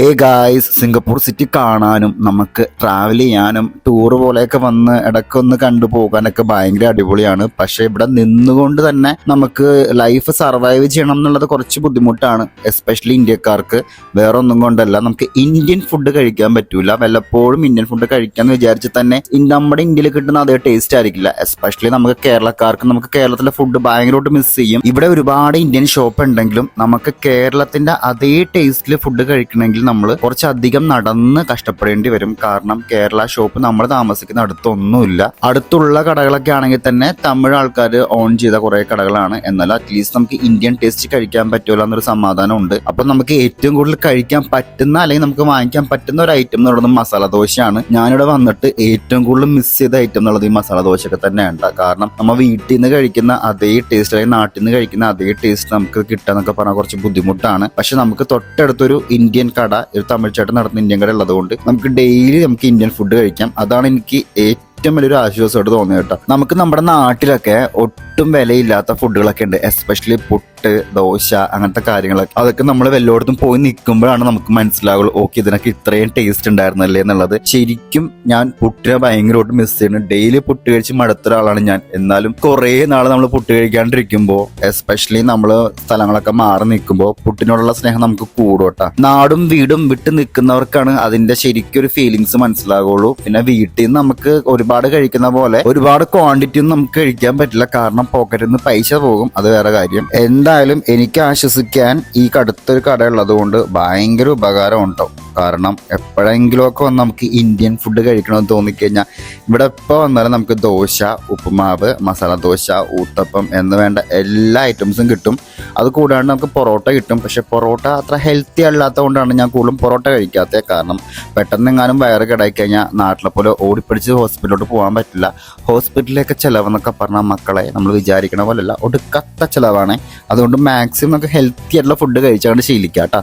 ഏ guys Singapore city കാണാനും നമുക്ക് ട്രാവൽ ചെയ്യാനും ടൂർ പോലെയൊക്കെ വന്ന് ഇടയ്ക്കൊന്ന് കണ്ടുപോകാനൊക്കെ ഭയങ്കര അടിപൊളിയാണ്. പക്ഷെ ഇവിടെ നിന്നുകൊണ്ട് തന്നെ നമുക്ക് ലൈഫ് സർവൈവ് ചെയ്യണം എന്നുള്ളത് കുറച്ച് ബുദ്ധിമുട്ടാണ്. എസ്പെഷ്യലി ഇന്ത്യക്കാർക്ക്. വേറെ ഒന്നും കൊണ്ടല്ല. നമുക്ക് ഇന്ത്യൻ ഫുഡ് കഴിക്കാൻ പറ്റൂല. വല്ലപ്പോഴും ഇന്ത്യൻ ഫുഡ് കഴിക്കാൻ വിചാരിച്ച് തന്നെ നമ്മുടെ ഇന്ത്യയിൽ കിട്ടുന്ന അതേ ടേസ്റ്റ് ആയിരിക്കില്ല. എസ്പെഷ്യലി നമുക്ക് കേരളക്കാർക്ക് നമുക്ക് കേരളത്തിലെ ഫുഡ് ഭയങ്കരമായിട്ട് മിസ് ചെയ്യും. ഇവിടെ ഒരുപാട് ഇന്ത്യൻ ഷോപ്പ് ഉണ്ടെങ്കിലും നമുക്ക് കേരളത്തിന്റെ അതേ ടേസ്റ്റിൽ ഫുഡ് കഴിക്കണമെങ്കിൽ നമ്മൾ കുറച്ചധികം നടന്ന് കഷ്ടപ്പെടേണ്ടി വരും. കാരണം കേരള ഷോപ്പ് നമ്മൾ താമസിക്കുന്ന അടുത്തൊന്നുമില്ല. അടുത്തുള്ള കടകളൊക്കെ ആണെങ്കിൽ തന്നെ തമിഴ് ആൾക്കാർ ഓൺ ചെയ്ത കുറെ കടകളാണ്. എന്നാൽ അറ്റ്ലീസ്റ്റ് നമുക്ക് ഇന്ത്യൻ ടേസ്റ്റ് കഴിക്കാൻ പറ്റുമല്ലോ എന്നൊരു സമാധാനം ഉണ്ട് അപ്പൊ നമുക്ക് ഏറ്റവും കൂടുതൽ കഴിക്കാൻ പറ്റുന്ന അല്ലെങ്കിൽ നമുക്ക് വാങ്ങിക്കാൻ പറ്റുന്ന ഒരു ഐറ്റം എന്ന് പറയുന്നത് മസാല ദോശയാണ്. ഞാനിവിടെ വന്നിട്ട് ഏറ്റവും കൂടുതൽ മിസ് ചെയ്ത ഐറ്റം എന്നുള്ളത് ഈ മസാല ദോശയൊക്കെ തന്നെയാണ് കാരണം നമ്മൾ വീട്ടിൽ നിന്ന് കഴിക്കുന്ന അതേ ടേസ്റ്റ് അല്ലെങ്കിൽ നാട്ടിൽ നിന്ന് കഴിക്കുന്ന അതേ ടേസ്റ്റ് നമുക്ക് കിട്ടാന്നൊക്കെ പറഞ്ഞാൽ കുറച്ച് ബുദ്ധിമുട്ടാണ്. പക്ഷെ നമുക്ക് തൊട്ടടുത്തൊരു ഇന്ത്യൻ കട ഒരു തമിഴ് ചേട്ടൻ നടത്തുന്ന ഇന്ത്യൻ കട ഉള്ളതുകൊണ്ട് നമുക്ക് ഡെയിലി നമുക്ക് ഇന്ത്യൻ ഫുഡ് കഴിക്കാം. അതാണ് എനിക്ക് ഏറ്റവും വലിയൊരു ആശ്വാസമായിട്ട് തോന്നിയത് കേട്ടോ. നമുക്ക് നമ്മുടെ നാട്ടിലൊക്കെ വിലയില്ലാത്ത ഫുഡുകളൊക്കെ ഉണ്ട്. എസ്പെഷ്യലി പുട്ട് ദോശ അങ്ങനത്തെ കാര്യങ്ങളൊക്കെ അതൊക്കെ നമ്മൾ വല്ലയിടത്തും പോയി നിൽക്കുമ്പോഴാണ് നമുക്ക് മനസ്സിലാവുള്ളൂ ഓക്കെ ഇതിനൊക്കെ ഇത്രയും ടേസ്റ്റ് ഉണ്ടായിരുന്നല്ലേ എന്നുള്ളത്. ശരിക്കും ഞാൻ പുട്ടിനെ ഭയങ്കരമായിട്ട് മിസ് ചെയ്യുന്നു. ഡെയിലി പുട്ട് കഴിച്ച് മടുത്ത ഒരാളാണ് ഞാൻ. എന്നാലും കുറേ നാൾ നമ്മൾ പുട്ട് കഴിക്കാണ്ടിരിക്കുമ്പോൾ എസ്പെഷ്യലി നമ്മൾ സ്ഥലങ്ങളൊക്കെ മാറി നിൽക്കുമ്പോൾ പുട്ടിനോടുള്ള സ്നേഹം നമുക്ക് കൂടുവട്ടാ നാടും വീടും വിട്ട് നിൽക്കുന്നവർക്കാണ് അതിന്റെ ശരിക്കും ഒരു ഫീലിങ്സ് മനസ്സിലാകുള്ളൂ പിന്നെ വീട്ടിൽ നിന്ന് നമുക്ക് ഒരുപാട് കഴിക്കുന്ന പോലെ ഒരുപാട് ക്വാണ്ടിറ്റി ഒന്നും നമുക്ക് കഴിക്കാൻ പറ്റില്ല. കാരണം പോക്കറ്റിൽ നിന്ന് പൈസ പോകും അത് വേറെ കാര്യം. എന്തായാലും എനിക്ക് ആശ്വസിക്കാൻ ഈ കടുത്തൊരു കട ഉള്ളത് കൊണ്ട് ഭയങ്കര ഉപകാരം ഉണ്ടാവും കാരണം എപ്പോഴെങ്കിലുമൊക്കെ വന്ന് നമുക്ക് ഇന്ത്യൻ ഫുഡ് കഴിക്കണമെന്ന് തോന്നിക്കഴിഞ്ഞാൽ ഇവിടെ എപ്പോൾ വന്നാലും നമുക്ക് ദോശ ഉപ്പുമാവ് മസാല ദോശ ഊത്തപ്പം എന്ന് വേണ്ട എല്ലാ ഐറ്റംസും കിട്ടും. അത് കൂടാണ്ട് നമുക്ക് പൊറോട്ട കിട്ടും. പക്ഷേ പൊറോട്ട അത്ര ഹെൽത്തി അല്ലാത്തത് കൊണ്ടാണ് ഞാൻ കൂടുതലും പൊറോട്ട കഴിക്കാത്തത്. കാരണം പെട്ടെന്ന് എങ്ങാനും വയറ് കിടയി കഴിഞ്ഞാൽ നാട്ടിലെ പോലെ ഓടിപ്പിടിച്ച് ഹോസ്പിറ്റലിലോട്ട് പോകാൻ പറ്റില്ല. ഹോസ്പിറ്റലിലേക്ക് ചിലവെന്നൊക്കെ പറഞ്ഞാൽ മക്കളെ നമ്മൾ വിചാരിക്കണ പോലെയല്ല. ഒടുക്കത്ത ചിലവാണ്. അതുകൊണ്ട് മാക്സിമം നമുക്ക് ഹെൽത്തി ആയിട്ടുള്ള ഫുഡ് കഴിച്ചാണ്ട് ശീലിക്കാം കേട്ടോ